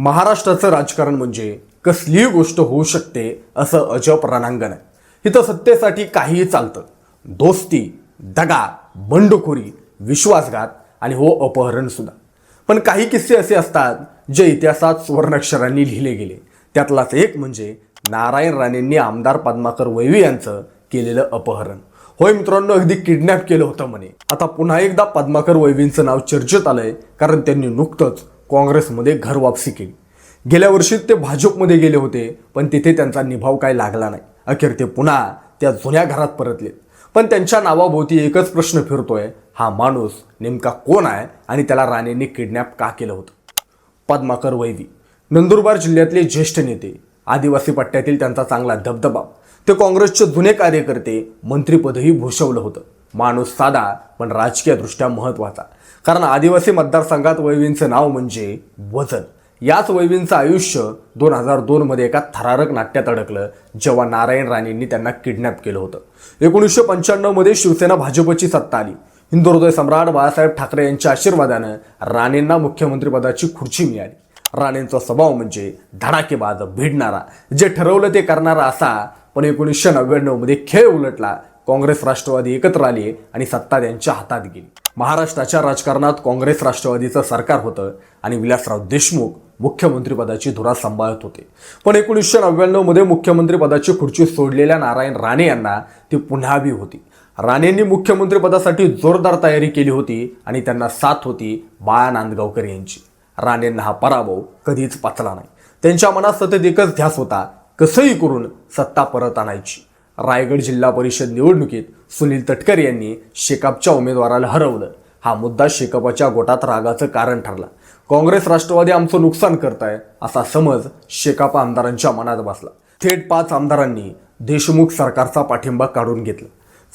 महाराष्ट्राचं राजकारण म्हणजे कसलीही गोष्ट होऊ शकते असं अजब रणांगण आहे. इथं सत्तेसाठी काहीही चालतं. दोस्ती दगा बंडखोरी विश्वासघात आणि हो अपहरण सुद्धा. पण काही किस्से असे असतात जे इतिहासात सुवर्णाक्षरांनी लिहिले गेले. त्यातलाच एक म्हणजे नारायण राणेंनी आमदार पद्माकर वैवी यांचं केलेलं अपहरण. होय मित्रांनो अगदी किडनॅप केलं होतं म्हणे. आता पुन्हा एकदा पद्माकर वैवींचं नाव चर्चेत आलंय कारण त्यांनी नुकतंच काँग्रेसमध्ये घर वापसी केली. गेल्या वर्षी ते भाजपमध्ये गेले होते पण तिथे त्यांचा निभाव काय लागला नाही. अखेर ते पुन्हा त्या जुन्या घरात परतले. पण त्यांच्या नावाभोवती एकच प्रश्न फिरतोय हा माणूस नेमका कोण आहे आणि त्याला राणेंनी किडनॅप का केलं होतं? पद्माकर वैवी नंदुरबार जिल्ह्यातले ज्येष्ठ नेते आदिवासी पट्ट्यातील त्यांचा चांगला दबदबा. ते काँग्रेसचे जुने कार्यकर्ते मंत्रिपदही भूषवलं होतं. माणूस साधा पण राजकीय दृष्ट्या महत्त्वाचा कारण आदिवासी मतदारसंघात वैवींचं नाव म्हणजे वजन. याच वैवींचं आयुष्य दोन हजार दोनमध्ये एका थरारक नाट्यात अडकलं जेव्हा नारायण राणेंनी त्यांना किडनॅप केलं होतं. एकोणीसशे पंच्याण्णवमध्ये शिवसेना भाजपची सत्ता आली. हिंदुहृदय सम्राट बाळासाहेब ठाकरे यांच्या आशीर्वादानं राणेंना मुख्यमंत्रीपदाची खुर्ची मिळाली. राणेंचा स्वभाव म्हणजे धडाकेबाज भिडणारा. जे ठरवलं ते करणारा असा पण एकोणीसशे नव्याण्णवमध्ये खेळ उलटला काँग्रेस राष्ट्रवादी एकत्र आली आणि सत्ता त्यांच्या हातात गेली. महाराष्ट्राच्या राजकारणात काँग्रेस राष्ट्रवादीचं सरकार होतं आणि विलासराव देशमुख मुख्यमंत्रीपदाची धुरा सांभाळत होते. पण एकोणीसशे नव्याण्णवमध्ये मुख्यमंत्रीपदाची खुर्ची सोडलेल्या नारायण राणे यांना ती पुन्हा हवी होती. राणेंनी मुख्यमंत्रीपदासाठी जोरदार तयारी केली होती आणि त्यांना साथ होती बाळा नांदगावकर यांची. राणेंना हा पराभव कधीच पचला नाही. त्यांच्या मनात सतत एकच ध्यास होता कसंही करून सत्ता परत आणायची. रायगड जिल्हा परिषद निवडणुकीत सुनील तटकर यांनी शेकापच्या उमेदवाराला हरवलं. हा मुद्दा शेकापच्या गोटात रागाचं कारण ठरला. काँग्रेस राष्ट्रवादी आमचं नुकसान करताय असा समज शेकाप आमदारांच्या मनात बसला. थेट पाच आमदारांनी देशमुख सरकारचा पाठिंबा काढून घेतला.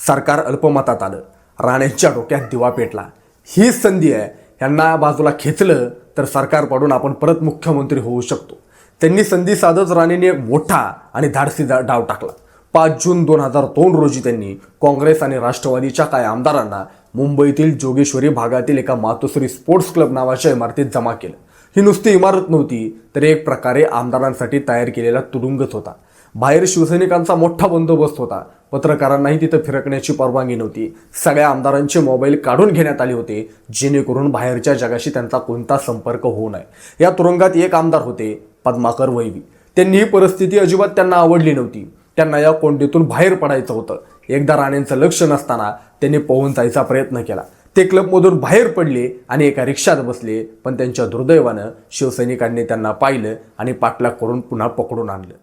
सरकार अल्पमतात आलं. राणेंच्या डोक्यात दिवा पेटला. हीच संधी आहे. यांना बाजूला खेचलं तर सरकार पाडून आपण परत मुख्यमंत्री होऊ शकतो. त्यांनी संधी साधच राणेने मोठा आणि धाडसी डाव टाकला. पाच जून दोन हजार दोन रोजी त्यांनी काँग्रेस आणि राष्ट्रवादीच्या काही आमदारांना मुंबईतील जोगेश्वरी भागातील एका मातोश्री स्पोर्ट्स क्लब नावाच्या इमारतीत जमा केलं. ही नुसती इमारत नव्हती तर एक प्रकारे आमदारांसाठी तयार केलेला तुरुंगच होता. बाहेर शिवसैनिकांचा मोठा बंदोबस्त होता. पत्रकारांनाही तिथं फिरकण्याची परवानगी नव्हती. सगळ्या आमदारांचे मोबाईल काढून घेण्यात आले होते जेणेकरून बाहेरच्या जगाशी त्यांचा कोणता संपर्क होऊ नये. या तुरुंगात एक आमदार होते पद्माकर वैवी. त्यांनी ही परिस्थिती अजिबात त्यांना आवडली नव्हती. त्यांना या कोंडीतून बाहेर पडायचं होतं. एकदा राणेंचं लक्ष नसताना त्यांनी पोहून जायचा प्रयत्न केला. ते क्लबमधून बाहेर पडले आणि एका रिक्षात बसले पण त्यांच्या दुर्दैवानं शिवसैनिकांनी त्यांना पाहिलं आणि पाठलाग करून पुन्हा पकडून आणलं.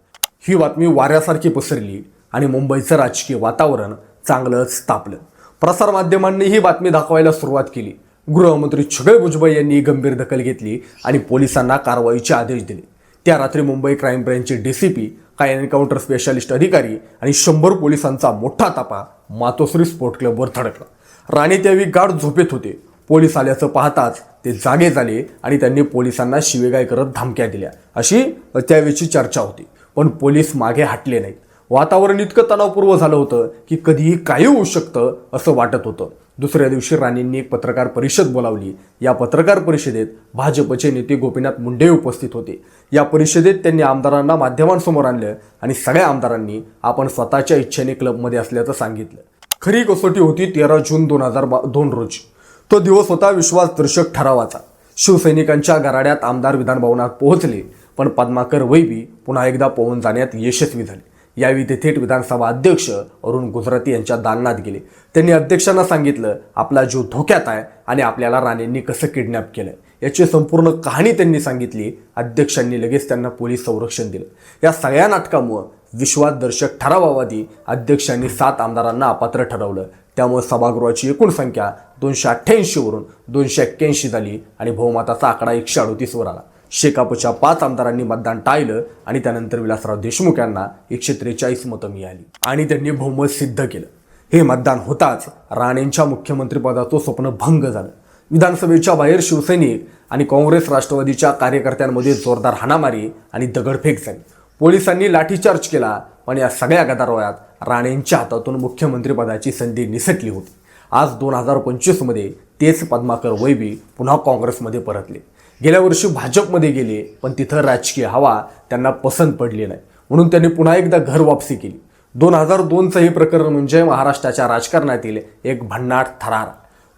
ही बातमी वाऱ्यासारखी पसरली आणि मुंबईचं राजकीय वातावरण चांगलंच तापलं प्रसारमाध्यमांनी ही बातमी दाखवायला सुरुवात केली. गृहमंत्री छगन भुजबळ यांनी गंभीर दखल घेतली आणि पोलिसांना कारवाईचे आदेश दिले. त्या रात्री मुंबई क्राईम ब्रँचचे पी काही एन्काउंटर स्पेशालिस्ट अधिकारी आणि शंभर पोलिसांचा मोठा तापा मातोश्री स्पोर्ट क्लबवर थडकला राणे त्यावेळी गाढ झोपेत होते. पोलीस आल्याचं पाहताच ते जागे झाले आणि त्यांनी पोलिसांना शिवेगाय करत धमक्या दिल्या. अशी त्यावेळीची चर्चा होती. पण पोलीस मागे हटले नाहीत. वातावरण इतकं तणावपूर्व झालं होतं की कधीही काही होऊ शकतं असं वाटत होतं. दुसऱ्या दिवशी राणेंनी एक पत्रकार परिषद बोलावली. या पत्रकार परिषदेत भाजपचे नेते गोपीनाथ मुंडे उपस्थित होते. या परिषदेत त्यांनी आमदारांना माध्यमांसमोर आणलं आणि सगळ्या आमदारांनी आपण स्वतःच्या इच्छेने क्लबमध्ये असल्याचं सांगितलं. खरी कसोटी होती तेरा जून दोन हजार बा दोन रोजी. तो दिवस होता विश्वासदर्शक ठरावाचा. शिवसैनिकांच्या गराड्यात आमदार विधानभवनात पोहोचले पण पद्माकर वैबी पुन्हा एकदा पोहून जाण्यात यशस्वी झाले. यावेळी ते थेट विधानसभा अध्यक्ष अरुण गुजराती यांच्या दालनात गेले. त्यांनी अध्यक्षांना सांगितलं आपला जीव धोक्यात आहे आणि आपल्याला राणेंनी कसं किडनॅप केलं? याची संपूर्ण कहाणी त्यांनी सांगितली. अध्यक्षांनी लगेच त्यांना पोलीस संरक्षण दिलं. या सगळ्या नाटकामुळं विश्वासदर्शक ठरावावादी अध्यक्षांनी सात आमदारांना अपात्र ठरवलं. त्यामुळे सभागृहाची एकूण संख्या दोनशे अठ्ठ्याऐंशीवरून दोनशे एक्क्याऐंशी झाली आणि बहुमताचा आकडा एकशे अडोतीसवर आला. शेकापच्या पाच आमदारांनी मतदान टाळलं आणि त्यानंतर विलासराव देशमुख यांना एकशे त्रेचाळीस मतं मिळाली. आणि त्यांनी बहुमत सिद्ध केलं. हे मतदान होताच राणेंच्या मुख्यमंत्रीपदाचं स्वप्न भंग झालं. विधानसभेच्या बाहेर शिवसैनिक आणि काँग्रेस राष्ट्रवादीच्या कार्यकर्त्यांमध्ये जोरदार हाणामारी आणि दगडफेक झाली. पोलिसांनी लाठीचार्ज केला पण या सगळ्या गदारोळात राणेंच्या हातातून मुख्यमंत्रीपदाची संधी निसटली होती. आज दोन हजार पंचवीसमध्ये तेच पद्माकर वैबी पुन्हा काँग्रेसमध्ये परतले. गेल्या वर्षी भाजपमध्ये गेले पण तिथं राजकीय हवा त्यांना पसंत पडली नाही. म्हणून त्यांनी पुन्हा एकदा घर वापसी केली. दोन हजार दोनचं हे प्रकरण म्हणजे महाराष्ट्राच्या राजकारणातील एक भन्नाट थरार.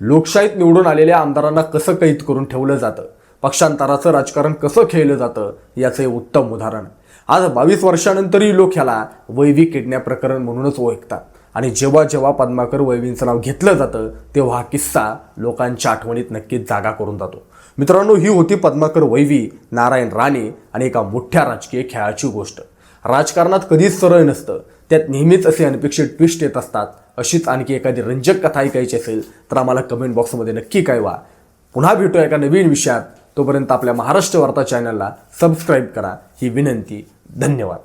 लोकशाहीत निवडून आलेल्या आमदारांना कसं कैद करून ठेवलं जातं? पक्षांतराचं राजकारण कसं खेळलं जातं? याचं हे उत्तम उदाहरण. आज बावीस वर्षानंतरही लोक ह्याला वैवी किडनॅप प्रकरण म्हणूनच ओळखतात. आणि जेव्हा जेव्हा पद्माकर वैवींचं नाव घेतलं जातं तेव्हा हा किस्सा लोकांच्या आठवणीत नक्कीच जागा करून जातो. मित्रांनो ही होती पद्माकर वैवी नारायण राणे आणि एका मोठ्या राजकीय खेळाची गोष्ट. राजकारणात कधीच सरळ नसतं. त्यात नेहमीच असे अनपेक्षित ट्विस्ट येत असतात. अशीच आणखी एखादी रंजक कथा ऐकायची असेल तर आम्हाला कमेंट बॉक्समध्ये नक्की कळवा. पुन्हा भेटू एका नवीन विषयात. तोपर्यंत आपल्या महाराष्ट्र वार्ता चॅनलला सबस्क्राईब करा. ही विनंती. धन्यवाद.